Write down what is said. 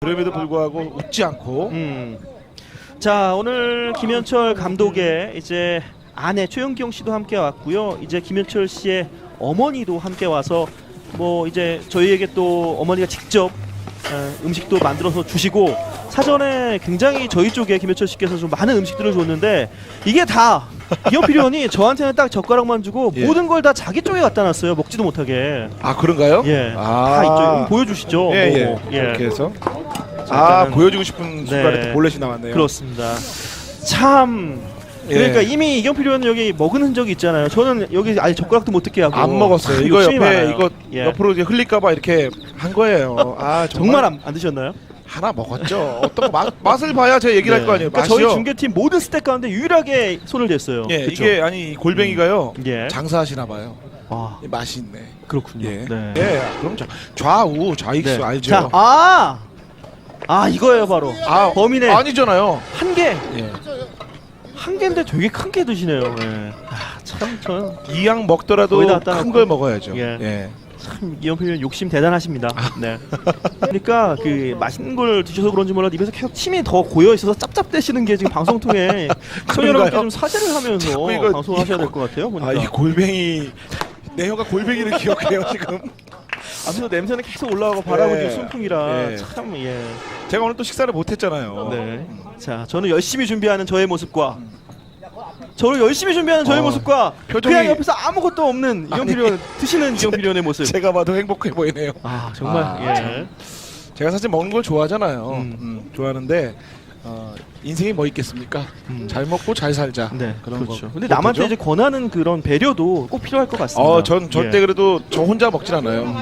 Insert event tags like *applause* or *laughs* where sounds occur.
그럼에도 불구하고 웃지 않고 음. 자 오늘 김현철 감독의 이제 아내 최영경 씨도 함께 왔고요. 이제 김현철 씨의 어머니도 함께 와서 뭐 이제 저희에게 또 어머니가 직접 어, 음식도 만들어서 주시고 사전에 굉장히 저희 쪽에 김현철 씨께서 좀 많은 음식들을 줬는데 이게 다 이현필 의원이 저한테는 딱 젓가락만 주고 예. 모든 걸 다 자기 쪽에 갖다 놨어요. 먹지도 못하게. 아 그런가요? 예. 아. 다 이쪽 보여주시죠. 예, 예. 뭐, 이렇게 해서 자, 아 일단은- 보여주고 싶은 순간에 네. 또 볼넷이 나왔네요. 그렇습니다. 참 예. 그러니까 이미 이경필 의원은 여기 먹은 흔적이 있잖아요. 저는 여기 아예 젓가락도 못 듣게 하고 안 먹었어요. 참 이거 욕심이 옆에 많아요. 이거 예. 옆으로 이제 흘릴까봐 이렇게 한 거예요. 아 정말 안, 안 드셨나요? 하나 먹었죠. 어떤 거 맛, 맛을 봐야 제가 얘기를 할 거 아니에요. 그러니까 맛이요. 저희 중계팀 모든 스택 가운데 유일하게 손을 댔어요. 예, 그쵸? 이게 아니 이 골뱅이가요. 예. 장사하시나 봐요. 아 이 맛이 있네. 그렇군요. 예. 네. 예. 그럼 좌- 좌우 좌익수 네. 알죠? 자, 아, 아 이거예요 바로. 아, 범인의 아니잖아요. 한 개, 예. 한 개인데 되게 큰 개 드시네요. 예. 아, 참 저는 이양 먹더라도 거의 다 따놓고. 큰 걸 먹어야죠. 예. 예. 참 의원 욕심 대단하십니다. 아. 네. 그러니까 그 맛있는 걸 드셔서 그런지 몰라도 입에서 계속 침이 더 고여 있어서 짭짭대시는 게 지금 방송 통해 *laughs* 시청자 여러분께 좀 사죄를 하면서 자꾸 이거- 방송하셔야 될 것 같아요. 보니까. 아, 이 골뱅이 내 혀가 골뱅이를 기억해요 지금. 아무튼 냄새는 계속 올라오고 바람은 예. 지금 순풍이라 예. 참 예. 제가 오늘 또 식사를 못 했잖아요. 네. 자, 저는 열심히 준비하는 저의 모습과 저를 열심히 준비하는 저의 어, 모습과 표정이- 그냥 옆에서 아무것도 없는 이경필 의원 드시는 *laughs* 이경필 의원의 모습. 제가 봐도 행복해 보이네요. 아 정말 아, 예. 제가 사실 먹는 걸 좋아하잖아요. 음. 음, 좋아하는데 어, 인생이 뭐 있겠습니까? 음. 잘 먹고 잘 살자. 네, 그런 그렇죠. 거. 근데 남한테 그거죠? 이제 권하는 그런 배려도 꼭 필요할 것 같습니다. 어, 전 절대 예. 그래도 저 혼자 먹진 않아요.